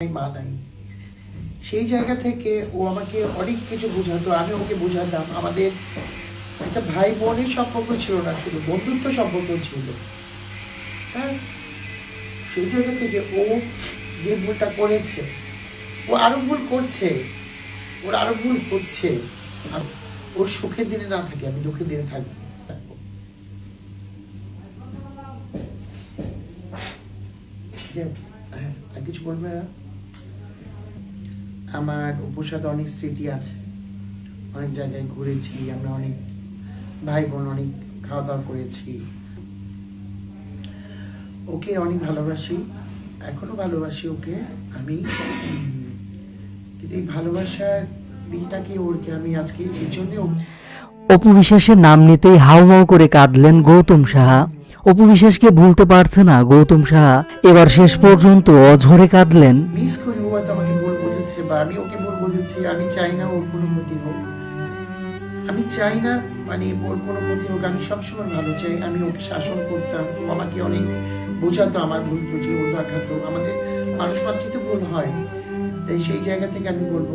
মা নাই। সেই জায়গা থেকে ও আমাকে অনেক কিছু বোঝাতো আমি ওকে বোঝাতাম। আমাদের একটা ভাই বোনের সম্পর্ক ছিল না শুধু বন্ধুত্ব সম্পর্ক ছিল। হ্যাঁ সেই জায়গা থেকে ও যে ভুলটা করেছে ও আরও ভুল করছে ওর আরও ভুল হচ্ছে। ওর সুখের দিনে না থাকে আমি দুঃখের দিনে থাকব। যে- হ্যাঁ, আর কিছু বলবে আমার উপর সাথে অনেক স্মৃতি আছে। অনেক জায়গায় ঘুরেছি আমরা অনেক ভাই বোন অনেক খাওয়া দাওয়া করেছি। ওকে অনেক ভালোবাসি এখনও ভালোবাসি ওকে। আমি কিন্তু এই ভালোবাসার দিনটাকে ওরকে আমি আজকে এই জন্য অপু বিশ্বাসের নাম নিতেই হাউমাউ করে কাঁদলেন গৌতম সাহা। অপু বিশ্বাসকে ভুলতে পারছে না গৌতম সাহা। এবার শেষ পর্যন্ত অঝরে কাঁদলেন। মিস করি ও ভুল বুঝেছে বা আমি ওকে ভুল বুঝেছি আমি চাই না ওর কোনো ক্ষতি হোক। আমি চাই না মানে ওর কোনো ক্ষতি হোক। আমি সবসময় ভালো চাই। আমি ওকে শাসন করতাম। ও আমাকে অনেক বোঝাতো, আমার ভুল ত্রুটি, ও দেখাতো। আমাদের মানুষ মাত্রই তো ভুল হয়। তাই সেই জায়গা থেকে আমি বলব,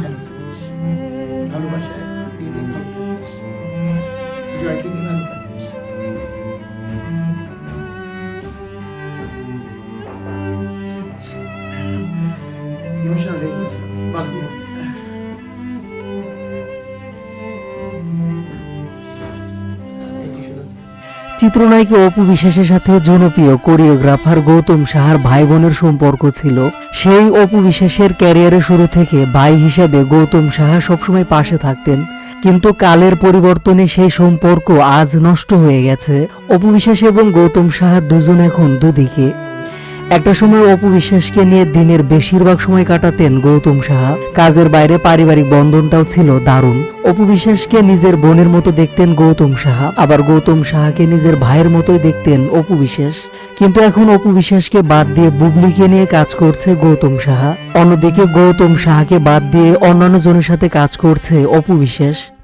ভালো থাকিস। ভালোবাসায় দিদি ভালো থাকিস। জয়কে ইমোশনাল গেছিল বাকি এটি শুধু চিত্রনায়িকা অপু বিশ্বাসের সাথে জনপ্রিয় কোরিওগ্রাফার গৌতম সাহার ভাই বোনের সম্পর্ক ছিল। সেই অপু বিশ্বাসের ক্যারিয়ারের শুরু থেকে ভাই হিসেবে গৌতম সাহা সবসময় পাশে থাকতেন। কিন্তু কালের পরিবর্তনে সেই সম্পর্ক আজ নষ্ট হয়ে গেছে। অপু বিশ্বাস এবং গৌতম সাহা দুজন এখন দুদিকে। একটা সময় অপু বিশ্বাসকে নিয়ে দিনের বেশিরভাগ সময় কাটাতেন গৌতম সাহা। কাজের বাইরে পারিবারিক বন্ধনটাও ছিল দারুণ। অপু বিশ্বাসকে নিজের বোনের মতো দেখতেন গৌতম সাহা। আবার গৌতম সাহাকে নিজের ভাইয়ের মতোই দেখতেন অপু বিশ্বাস। কিন্তু এখন অপু বিশ্বাসকে বাদ দিয়ে বুবলিকে নিয়ে কাজ করছে গৌতম সাহা। অন্যদিকে গৌতম সাহাকে বাদ দিয়ে অন্যান্য জনের সাথে কাজ করছে অপু বিশ্বাস।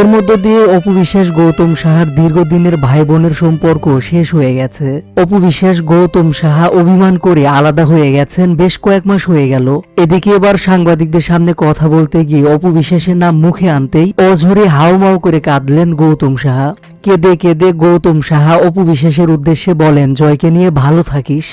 এর মধ্য দিয়ে অপু বিশ্বাস গৌতম সাহার দীর্ঘদিনের ভাই বোনের সম্পর্ক শেষ হয়ে গেছে। অপু বিশ্বাস গৌতম সাহা অভিমান করে আলাদা হয়ে গেছেন বেশ কয়েক মাস হয়ে গেল। এদিকে এবার সাংবাদিকদের সামনে কথা বলতে গিয়ে অপু বিশ্বাসের নাম মুখে আনতেই অঝরে হাউমাউ করে কাঁদলেন গৌতম সাহা। কেঁদে কেঁদে গৌতম সাহা অপু বিশ্বাসের উদ্দেশ্যে বলেন, জয়কে নিয়ে ভালো থাকিস।